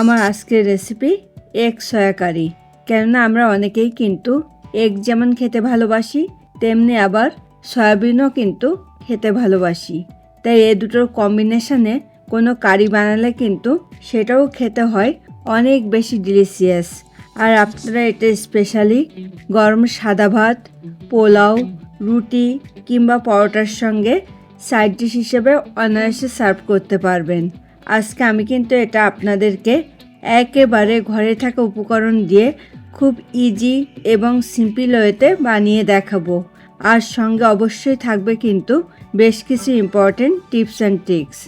আমার আজকের recipe egg soya কারি কেননা আমরা অনেকেই কিন্তু এগ যেমন খেতে ভালোবাসি, তেমনি আবার সয়াবিনও কিন্তু খেতে ভালোবাসি। তাই এ দুটোর কম্বিনেশনে কোনো কারি বানালে কিন্তু সেটাও খেতে হয় অনেক বেশি ডিলিশিয়াস আর আপনারা এটা স্পেশালি গরম সাদা ভাত, পোলাও, রুটি কিংবা পরোটার সঙ্গে সাইড ডিশ হিসেবে অনায়াসে সার্ভ করতে পারবেন। আজকে আমি কিন্তু এটা আপনাদেরকে একেবারে ঘরে থাকা উপকরণ দিয়ে খুব ইজি এবং সিম্পল ওয়েতে বানিয়ে দেখাবো। আর সঙ্গে অবশ্যই থাকবে কিন্তু বেশ কিছু important tips and tricks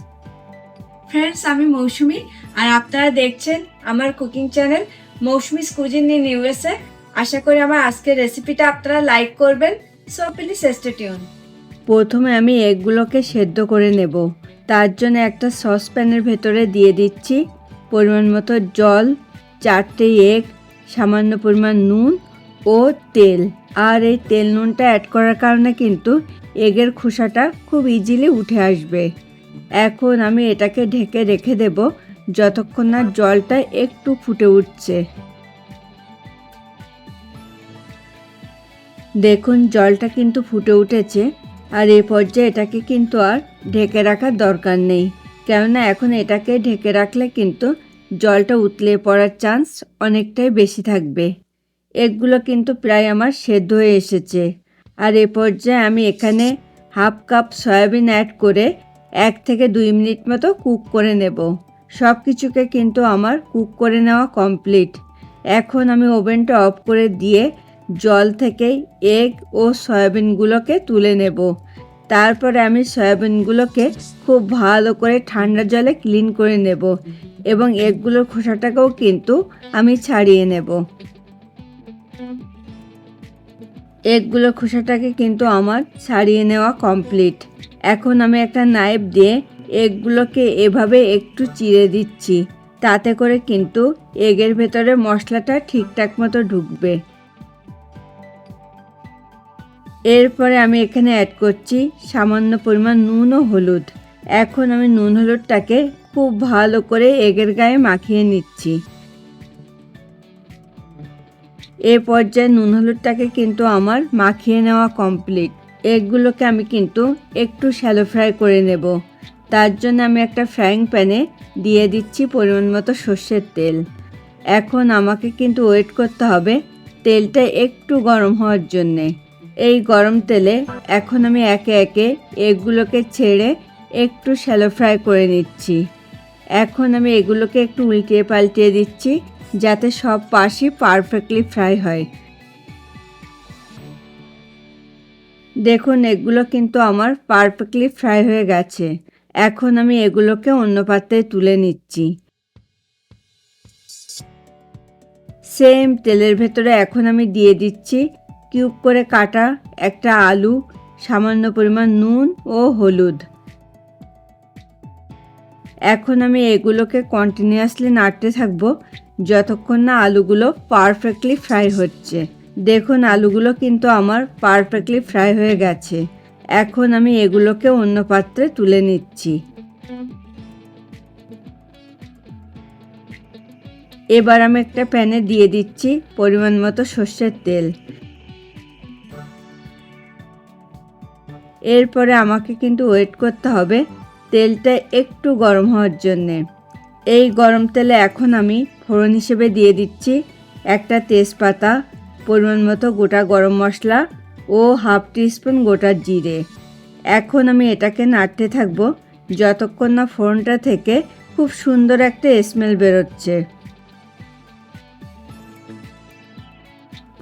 friends আমি মৌসুমি, আর আপনারা দেখছেন আমার cooking channel Mousumi cuisine in USA আশা করি আমার আজকের রেসিপিটা আপনারা লাইক করবেন সো প্লিজ স্টে টিউন প্রথমে আমি এগগুলোকে সেদ্ধ করে নেব। তার জন্য একটা সসপ্যানের ভেতরে দিয়ে দিচ্ছি পরিমাণ মতো জল, চারটে এগ, সামান্য পরিমাণ নুন ও তেল। আর এই তেল নুনটা অ্যাড করার কারণে কিন্তু এগের খোসাটা খুব ইজিলি উঠে আসবে। এখন আমি এটাকে ঢেকে রেখে দেব যতক্ষণ না জলটা একটু ফুটে উঠছে। দেখুন জলটা কিন্তু ফুটে উঠেছে। আর এই পর্যায়ে এটাকে কিন্তু আর ঢেকে রাখার দরকার নেই। কেননা এখন এটাকে ঢেকে রাখলে কিন্তু জলটা উতলে পড়ার চান্স অনেকটাই বেশি থাকবে। এগুলো কিন্তু প্রায় আমার সেদ্ধ হয়ে এসেছে। আর এ পর্যায়ে আমি এখানে হাফ কাপ সয়াবিন অ্যাড করে এক থেকে দুই মিনিট মতো কুক করে নেব। সব কিছুকে কিন্তু আমার কুক করে নেওয়া কমপ্লিট এখন আমি ওভেনটা অফ করে দিয়ে জল থেকে এগ ও সয়াবিনগুলোকে তুলে নেব। তারপরে আমি সয়াবিনগুলোকে খুব ভালো করে ঠান্ডা জলে ক্লিন করে নেব এবং এগগুলোর খোসাটাকেও কিন্তু আমি ছাড়িয়ে নেব। এগগুলোর খোসাটাকে কিন্তু আমার ছাড়িয়ে নেওয়া কমপ্লিট। এখন আমি একটা নাইফ দিয়ে এগগুলোকে এভাবে একটু চিড়ে দিচ্ছি, তাতে করে কিন্তু এগের ভেতরে মশলাটা ঠিকঠাক মতো ঢুকবে। এরপরে আমি এখানে অ্যাড করছি সামান্য পরিমাণ নুন ও হলুদ। এখন আমি নুন হলুদটাকে খুব ভালো করে এগের গায়ে মাখিয়ে নিচ্ছি। এ পর্যায়ে নুন হলুদটাকে কিন্তু আমার মাখিয়ে নেওয়া কমপ্লিট এগুলোকে আমি কিন্তু একটু শ্যালো ফ্রাই করে নেব। তার জন্য আমি একটা ফ্রাইং প্যানে দিয়ে দিচ্ছি পরিমাণ মতো সর্ষের তেল। এখন আমাকে কিন্তু ওয়েট করতে হবে তেলটা একটু গরম হওয়ার জন্যে। এই গরম তেলে এখন আমি একে একে এগুলোকে ছেড়ে একটু শ্যালো ফ্রাই করে নিচ্ছি। এখন আমি এগুলোকে একটু উল্টিয়ে পাল্টিয়ে দিচ্ছি যাতে সব পাশই পারফেক্টলি ফ্রাই হয়। দেখুন, এগুলো কিন্তু আমার পারফেক্টলি ফ্রাই হয়ে গেছে। এখন আমি এগুলোকে অন্য পাত্রে তুলে নিচ্ছি। সেম তেলের ভেতরে এখন আমি দিয়ে দিচ্ছি কিউব করে কাটা একটা আলু, সামান্য পরিমাণ নুন ও হলুদ। এখন আমি এগুলোকে কন্টিনিউয়াসলি নাড়তে থাকব যতক্ষণ না আলুগুলো পারফেক্টলি ফ্রাই হচ্ছে। দেখুন, আলুগুলো কিন্তু আমার পারফেক্টলি ফ্রাই হয়ে গেছে। এখন আমি এগুলোকে অন্য পাত্রে তুলে নিচ্ছি। এবার আমি একটা প্যানে দিয়ে দিচ্ছি পরিমাণ মতো সর্ষের তেল। এরপরে আমাকে কিন্তু ওয়েট করতে হবে। তেলটা একটু গরম হওয়ার জন্যে। এই গরম তেলে এখন আমি ফোড়ন হিসেবে দিয়ে দিচ্ছি। একটা তেজপাতা, পরিমাণ মতো গোটা গরম মশলা ও হাফ টিস্পুন গোটা জিরে। এখন আমি এটাকে নাড়তে থাকব। যতক্ষণ না ফোড়নটা থেকে খুব সুন্দর একটা স্মেল বেরোচ্ছে।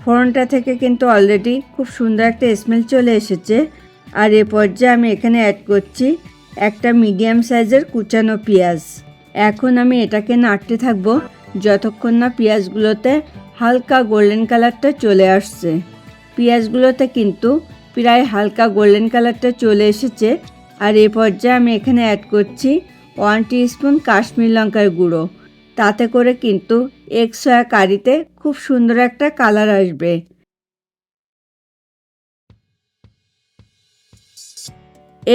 ফোড়নটা থেকে কিন্তু অলরেডি খুব সুন্দর একটা স্মেল চলে এসেছে। আর এ পর্যায়ে আমি এখানে অ্যাড করছি একটা মিডিয়াম সাইজের কুচানো পেঁয়াজ। এখন আমি এটাকে নাড়তে থাকব যতক্ষণ না পেঁয়াজগুলোতে হালকা গোল্ডেন কালারটা চলে আসছে। পেঁয়াজগুলোতে কিন্তু প্রায় হালকা গোল্ডেন কালারটা চলে এসেছে। আর এ পর্যায়ে আমি এখানে অ্যাড করছি ওয়ান স্পুন কাশ্মীর লঙ্কার গুঁড়ো। তাতে করে কিন্তু এক সয়া কারিতে খুব সুন্দর একটা কালার আসবে।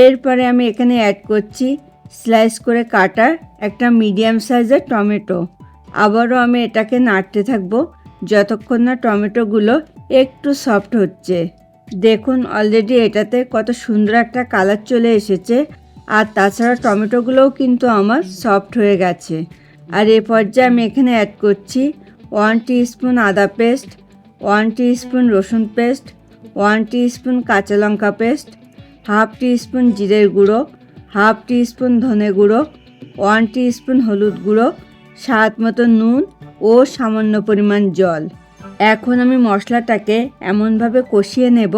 এরপরে আমি এখানে অ্যাড করছি স্লাইস করে কাটা একটা মিডিয়াম সাইজের টমেটো। আবারও আমি এটাকে নাড়তে থাকব যতক্ষণ না টমেটোগুলো একটু সফট হচ্ছে। দেখুন অলরেডি এটাতে কত সুন্দর একটা কালার চলে এসেছে আর তাছাড়া টমেটোগুলোও কিন্তু আমার সফট হয়ে গেছে। আর এ পর্যায়ে আমি এখানে অ্যাড করছি ওয়ান স্পুন আদা পেস্ট ওয়ান স্পুন রসুন পেস্ট ওয়ান স্পুন কাঁচা লঙ্কা পেস্ট হাফ টি স্পুন জিরের গুঁড়ো, হাফ টি স্পুন ধনে গুঁড়ো, ওয়ান টি স্পুন হলুদ গুঁড়ো, স্বাদ মতো নুন ও সামান্য পরিমাণ জল। এখন আমি মশলাটাকে এমনভাবে কষিয়ে নেব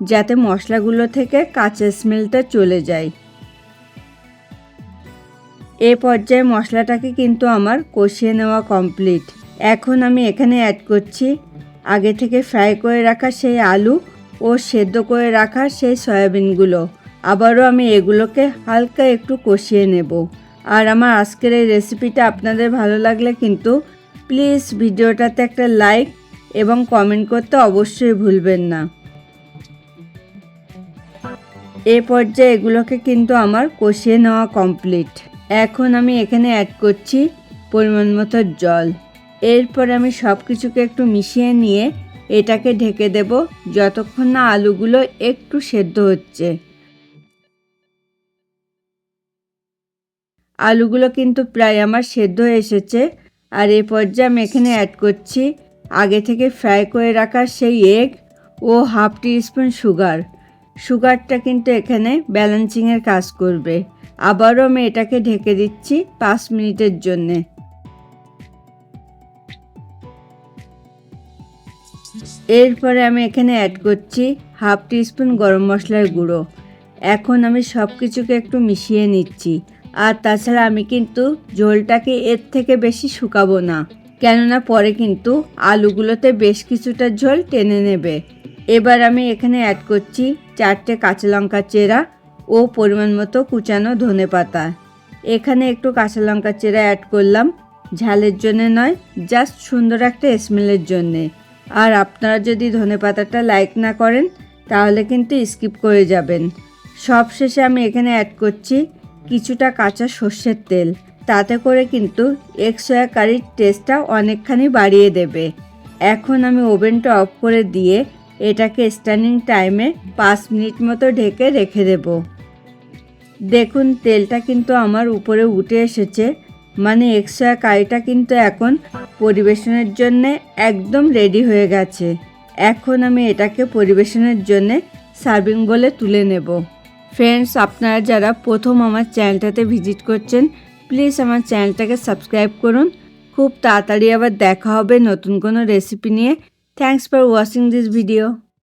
যাতে মশলাগুলো থেকে কাঁচা স্মেলটা চলে যায়। এ পর্যায়ে মশলাটাকে কিন্তু আমার কষিয়ে নেওয়া কমপ্লিট। এখন আমি এখানে অ্যাড করছি আগে থেকে ফ্রাই করে রাখা সেই আলু ও সেদ্ধ করে রাখা সেই সয়াবিনগুলো। আবারও আমি এগুলোকে হালকা একটু কষিয়ে নেব। আর আমার আজকের এই রেসিপিটা আপনাদের ভালো লাগলে কিন্তু প্লিজ ভিডিওটাতে একটা লাইক এবং কমেন্ট করতে অবশ্যই ভুলবেন না। এ পর্যায়ে এগুলোকে কিন্তু আমার কষিয়ে নেওয়া কমপ্লিট। এখন আমি এখানে অ্যাড করছি পরিমাণ মতো জল। এরপর আমি সব কিছুকে একটু মিশিয়ে নিয়ে এটাকে ঢেকে দেব যতক্ষণ না আলুগুলো একটু সেদ্ধ হচ্ছে। আলুগুলো কিন্তু প্রায় আমার সেদ্ধ এসেছে। আর এ পর্যায়ে আমি এখানে অ্যাড করছি আগে থেকে ফ্রাই করে রাখা সেই এগ ও হাফ টি স্পুন সুগার সুগারটা কিন্তু এখানে ব্যালেন্সিংয়ের কাজ করবে। আবারও আমি এটাকে ঢেকে দিচ্ছি পাঁচ মিনিটের জন্যে। এরপরে আমি এখানে অ্যাড করছি হাফ স্পুন গরম মশলার গুঁড়ো। এখন আমি সব কিছুকে একটু মিশিয়ে নিচ্ছি। আর তাছাড়া আমি কিন্তু ঝোলটাকে এর থেকে বেশি শুকাবো না। কেননা পরে কিন্তু আলুগুলোতে বেশ কিছুটা ঝোল টেনে নেবে। এবার আমি এখানে অ্যাড করছি চারটে কাঁচা লঙ্কা চেরা ও পরিমাণ মতো কুচানো ধনে পাতা। এখানে একটু কাঁচা লঙ্কা চেরা অ্যাড করলাম। ঝালের জন্য নয় জাস্ট সুন্দর একটা স্মেলের জন্যে। আর আপনারা যদি ধনে পাতাটা লাইক না করেন, তাহলে কিন্তু স্কিপ করে যাবেন। সব শেষে আমি এখানে অ্যাড করছি কিছুটা কাঁচা সর্ষের তেল। তাতে করে কিন্তু এক সয়া কারির টেস্টটা অনেকখানি বাড়িয়ে দেবে। এখন আমি ওভেনটা অফ করে দিয়ে এটাকে স্ট্যান্ডিং টাইমে পাঁচ মিনিট মতো ঢেকে রেখে দেব। দেখুন, তেলটা কিন্তু আমার উপরে উঠে এসেছে। মানে এক্সট্রা কারিটা কিন্তু এখন পরিবেশনের জন্য একদম রেডি হয়ে গেছে। এখন আমি এটাকে পরিবেশনের জন্য সার্ভিং বলে তুলে নেব। ফ্রেন্ডস আপনারা যারা প্রথম আমার চ্যানেলটাতে ভিজিট করছেন প্লিজ আমার চ্যানেলটাকে সাবস্ক্রাইব করুন। খুব তাড়াতাড়ি আবার দেখা হবে নতুন কোনো রেসিপি নিয়ে। Thanks for watching this video